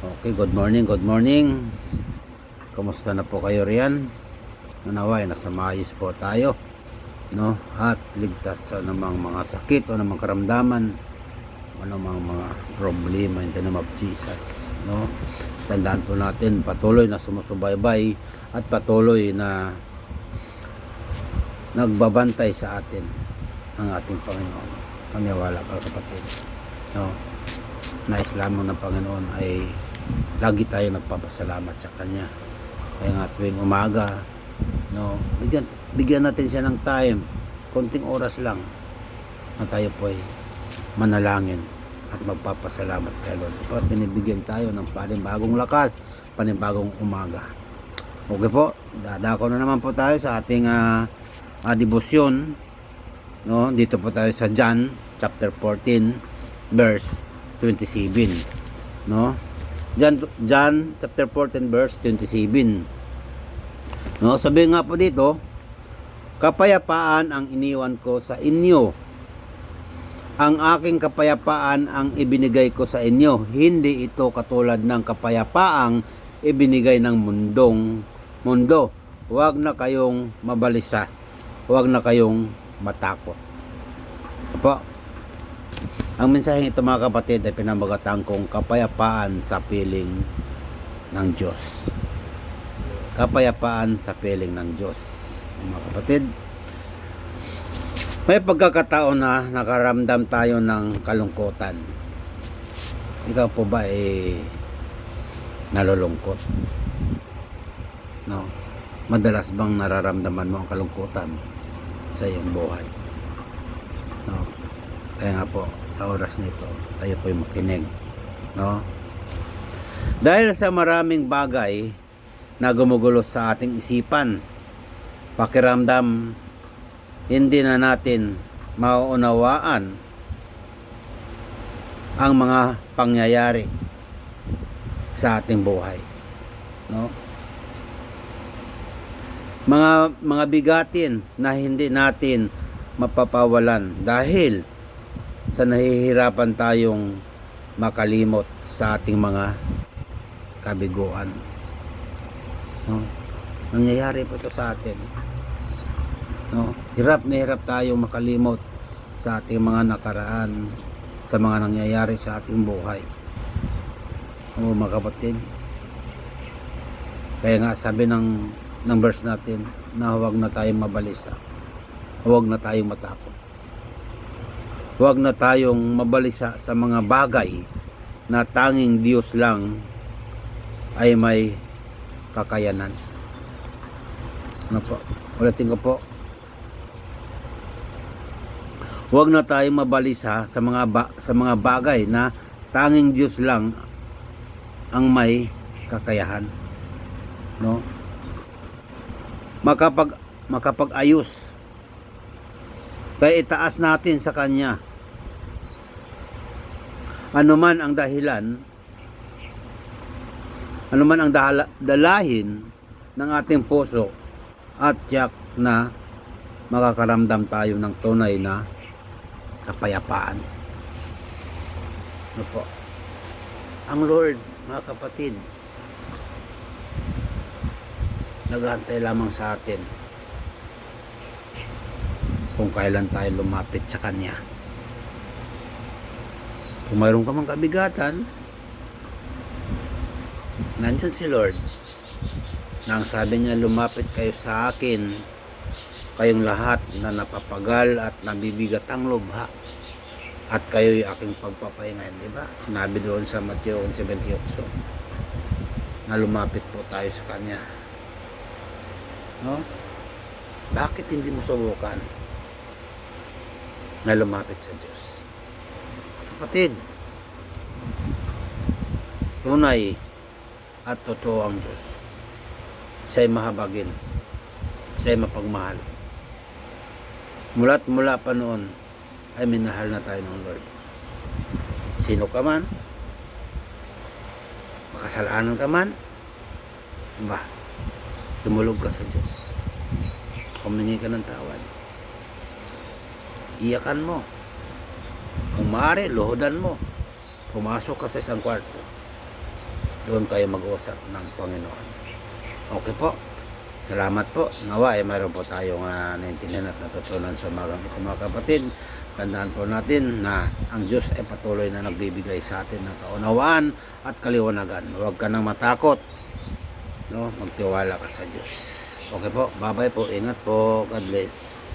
Okay, good morning, good morning. Kumusta na po kayo riyan? Nanaway, nasa maayos po tayo. No? At ligtas sa namang mga sakit o namang karamdaman o namang mga problema in the name of Jesus. No? Tandaan po natin, patuloy na sumusubaybay at patuloy na nagbabantay sa atin ang ating Panginoon. Maniwala ka kapatid. No? Nais lamang ng Panginoon ay lagi tayo nagpapasalamat sa Kanya. Kaya nga tuwing umaga, no, bigyan, bigyan natin siya ng time, konting oras lang, na tayo po ay manalangin at magpapasalamat kay Lord. Sapagkat binibigyan tayo ng panibagong lakas, panibagong umaga. Okay po, dadako na naman po tayo sa ating ah, ah, debosyon. No, dito po tayo sa John chapter 14 verse 27. No? John, John chapter 14 verse 27. No, sabi nga po dito, kapayapaan ang iniwan ko sa inyo. Ang aking kapayapaan ang ibinigay ko sa inyo. Hindi ito katulad ng kapayapaang ibinigay ng mundong mundo. Huwag na kayong mabalisa. Huwag na kayong matakot. Apo, ang mensaheng ito mga kapatid ay pinamagatang kong kapayapaan sa piling ng Diyos. Kapayapaan sa piling ng Diyos. Mga kapatid, may pagkakataon na nakaramdam tayo ng kalungkutan. Ikaw po ba ay nalulungkot? No? Madalas bang nararamdaman mo ang kalungkutan sa iyong buhay? No? Kaya nga po, sa oras nito, tayo po'y makinig. No? Dahil sa maraming bagay na gumugulo sa ating isipan, pakiramdam, hindi na natin mauunawaan ang mga pangyayari sa ating buhay. No? Mga mga bigatin na hindi natin mapapawalan dahil sa nahihirapan tayong makalimot sa ating mga kabiguan. No? Nangyayari po ito sa atin. No? Hirap na hirap tayong makalimot sa ating mga nakaraan, sa mga nangyayari sa ating buhay. O mga kapatid. Kaya nga sabi ng, ng verse natin na huwag na tayong mabalisa. Huwag na tayong matakot huwag na tayong mabalisa sa mga bagay na tanging Diyos lang ay may kakayanan. Ano po? Ulitin ko po. Huwag na tayong mabalisa sa mga ba- sa mga bagay na tanging Diyos lang ang may kakayahan. No? Makapag makapag-ayos. Kaya itaas natin sa kanya ano man ang dahilan, ano man ang dahala, dalahin ng ating puso at tiyak na makakaramdam tayo ng tunay na kapayapaan. Ano po? Ang Lord, mga kapatid, naghantay lamang sa atin kung kailan tayo lumapit sa Kanya. Kung mayroon ka mang kabigatan, nandyan si Lord. Nang sabi niya, lumapit kayo sa akin, kayong lahat na napapagal at nabibigat ang lubha. At kayo'y aking pagpapahingayin, di ba? Sinabi doon sa Matthew 11.78 na lumapit po tayo sa Kanya. No? Bakit hindi mo subukan na lumapit sa Diyos? Kapatid, tunay at totoo ang Diyos. Siya'y mahabagin. Siya'y mapagmahal. Mula't mula pa noon ay minahal na tayo ng Lord. Sino ka man, makasalanan ka man, ba, tumulog ka sa Diyos. Humingi ka ng tawad. Iyakan mo. Kung maaari, lohodan mo. Pumasok ka sa isang kwarto. doon kayo mag-usap ng Panginoon. Okay po. Salamat po. Nawa ay mayroon po tayong uh, naintindihan at natutunan sa umagang ito mga kapatid. Tandaan po natin na ang Diyos ay patuloy na nagbibigay sa atin ng kaunawaan at kaliwanagan. Huwag ka nang matakot. No? Magtiwala ka sa Diyos. Okay po. Bye-bye po. Ingat po. God bless.